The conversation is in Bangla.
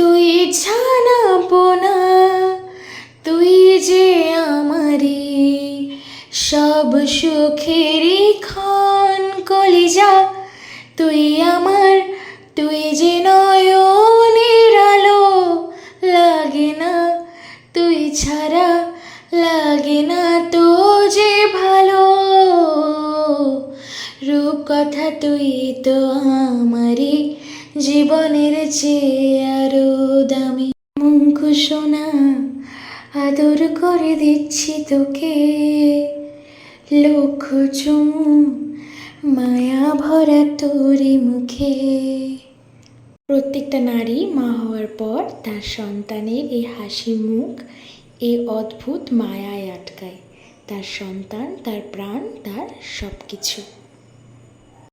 তুই ছানা পোনা, তুই যে আমারি সব সুখেরই ক্ষণ কলিজা, তুই আমার, তুই যে নয়নের আলো, লাগে না, তুই ছাড়া লাগে না। কথা তুই তো আমারই জীবনের চেয়ে আরও দামি। মুখু সোনা, আদর করে দিচ্ছি তোকে। লক্ষ চুমু, মায়া ভরা তোরই মুখে। প্রত্যেকটা নারী মা হওয়ার পর তার সন্তানের এই হাসি মুখ, এই অদ্ভুত মায়ায় আটকায়। তার সন্তান, তার প্রাণ, তার সব কিছু